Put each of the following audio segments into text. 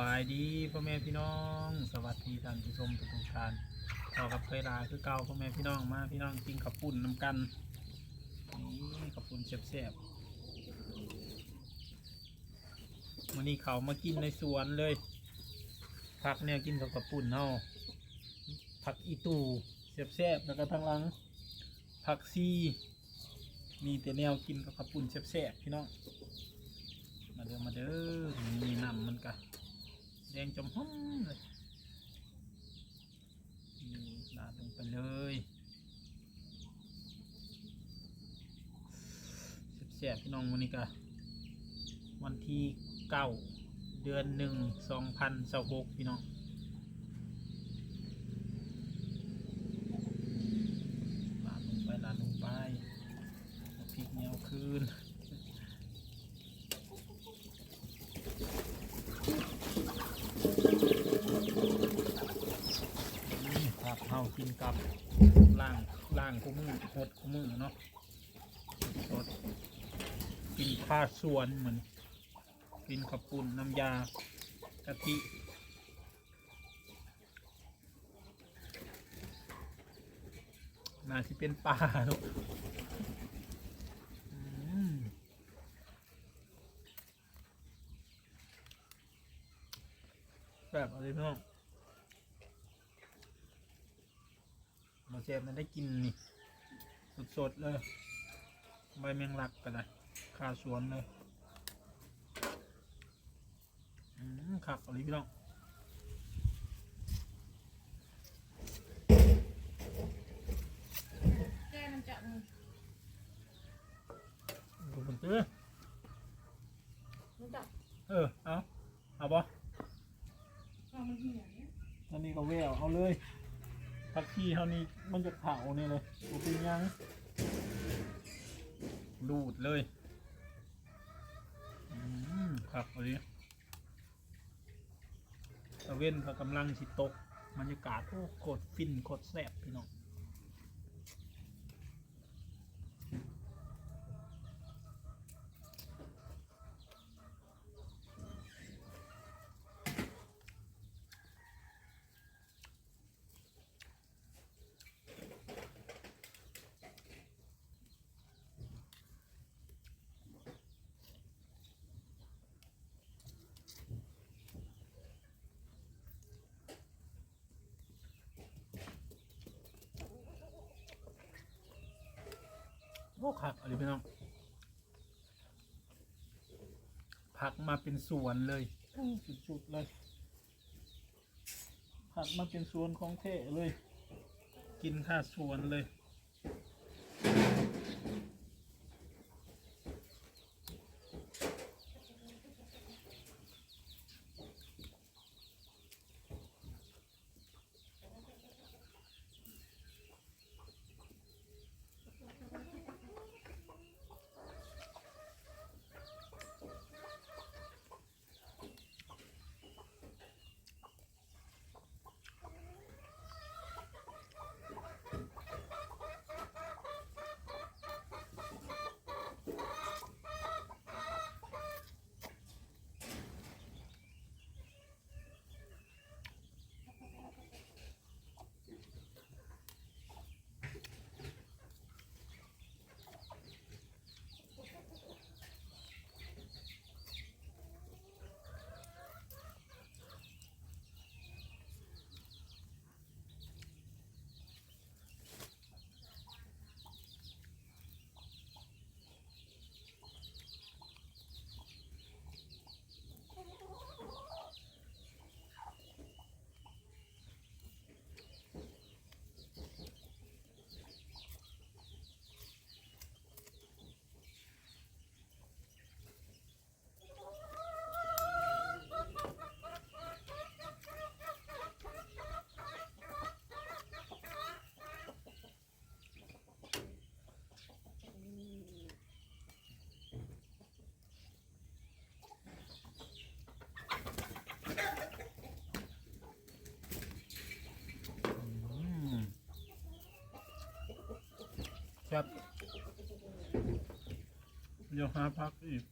บายดีพ่อแม่พี่น้อง สวัสดีท่านผู้ชมทุกๆท่านต่อกับเคยลาคือเก่าพ่อแม่พี่น้องมาพี่น้องกินขับปุ่นน้ำกันนี่ขับปุ่นแซ่บๆวันนี้เขามากินในสวนเลยผักเนี่ยกินกับขับปุ่นเนาผักอีตูแซ่บๆแล้วก็ทางหลังผักซีมีแต่แนวกินกับขับปุ่นแซ่บๆพี่น้องมาเด้อมาเด้อนี่น้ำมันกะ แดงจมห้องเลยนี่ลาดลงไปเลยแซ่บพี่น้องวันนี้กะวันที่เก้าเดือนหนึ่งสองพันสหกพี่น้องลาดลงไปลาดลงไปพริกเหนียวคืนนี่ครับเฮา กับล่างล่างคู่มือหดคู่มือเนาะสดกินข้าวสวนเหมือนกินขับปุ่นน้ำยากะทิน่าจะเป็นปลาลูกแบบอะไรพี่น้อง มาเซฟมันได้กินนี่สดๆเลย ใบแมงลักกันเลยข้าวสวนเลยอืมขักอะไรพี่น้องแก้มันจะอืมดูมันเตื้อมันจะเออ เอา เอาปะเอามันเหี่ยวเนี่ยอันนี้ก็แววเอาเลย ผักชีเท่านี้มันจะเผาเนี่ยเลยดูเป็นยังดูดเลยอืมครับอันนี้ตะเว้นก็กำลังสิตกบรรยากาศโอ้โคตรฟินโคตรแซ่บพี่น้อง โอ้ครับอะไรพี่น้องผักมาเป็นสวนเลยสุดๆเลยผักมาเป็นสวนของเท่เลย กินข้าสวนเลย ครับเดี๋ยวหาพักอีก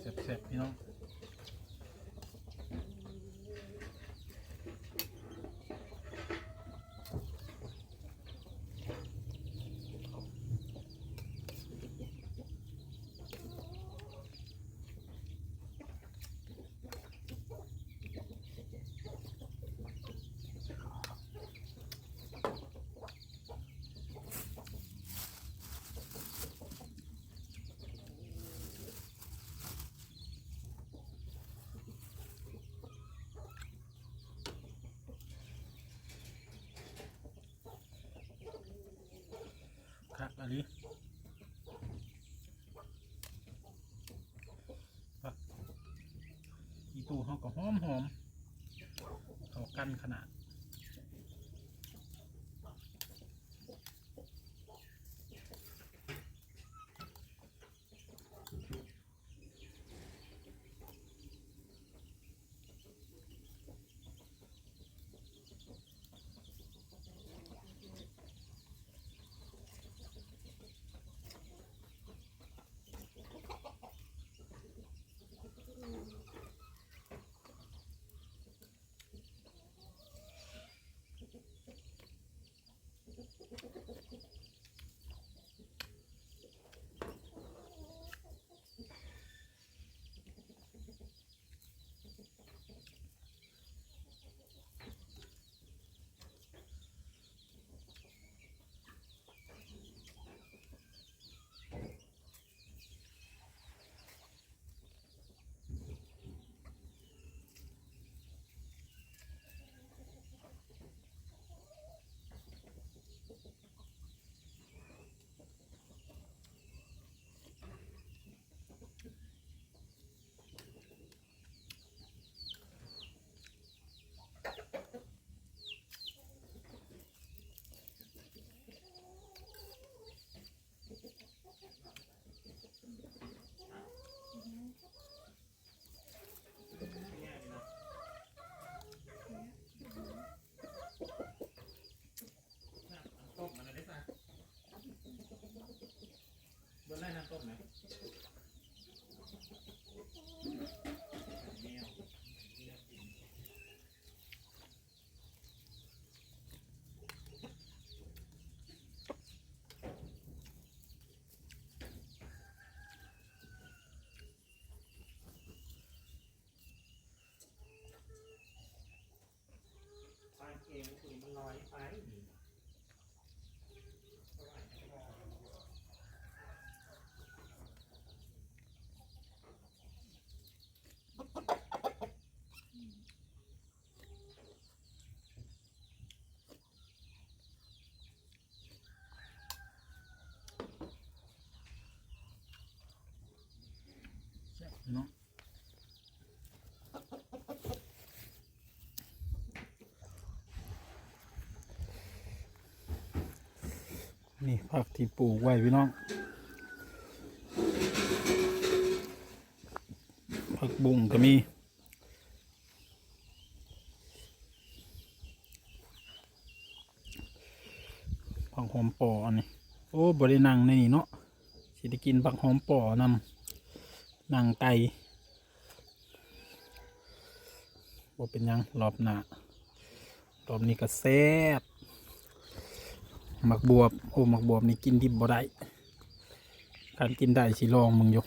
แซ่บๆพี่น้อง อันนี้ผักอีตูเขาก็หอมหอมเขากันขนาด เนาะนี่ผักที่ปลูกไว้พี่น้องผักบุ้งก็มีผักหอมปออันนี้โอ้บรินังในนี่เนาะสิได้กินผักหอมปอนำ นางไก่บ่เป็นยังรอบหน้ารอบนี้ก็แซ่บหมักบวบ โอ้หมักบวบนี่กินดิบบ่ได้การกินได้สิลองมึงอยู่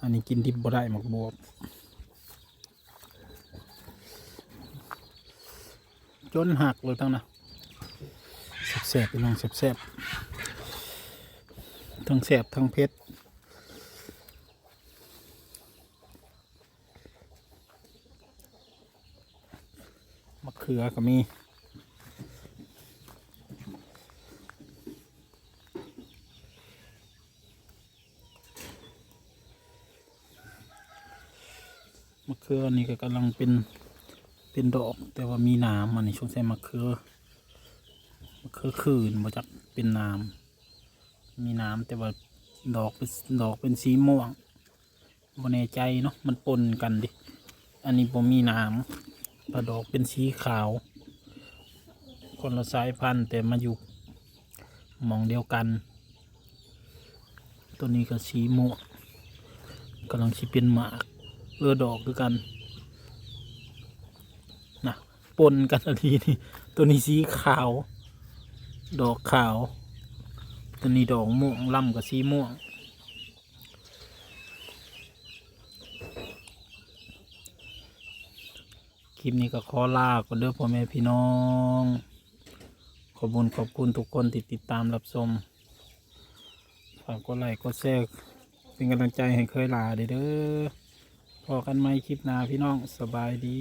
อันนี้กินดิบบ่ได้หมักบวบจนหักเลยทั้งนะแซ่บๆพี่น้องแซ่บๆทั้งแซ่บทั้งเผ็ด ขือก็มีมะเขือนี่ก็กำลังเป็นเป็นดอกแต่ว่ามีน้ำอันนี้ช่วงใส่มะเขือมะเขือคืนมาจากเป็นน้ำมีน้ำแต่ว่าดอกเป็นดอกเป็นสีม่วงบนแน่ใจเนาะมันปนกันดิอันนี้ผมมีน้ำ ปลาดอกเป็นสีขาว คนละสายพันธุ์แต่มาอยู่หมองเดียวกัน ตัวนี้ก็สีม่วงกำลังชิเป็นหมากเออดอกคือกันนะปนกันอันนี้นี่ตัวนี้สีขาว ดอกขาว ตัวนี้ดอกม่วงล่ำกับสีม่วง คลิปนี้ก็ขอลาก่อนเด้อพ่อแม่พี่น้อง ขอบคุญขอบคุณทุกคนที่ติดตามรับชมฝากกดไลค์กดแชร์เป็นกำลังใจให้เคยลาเด้อเด้อพอกันไหมคลิปหน้าพี่น้องสบายดี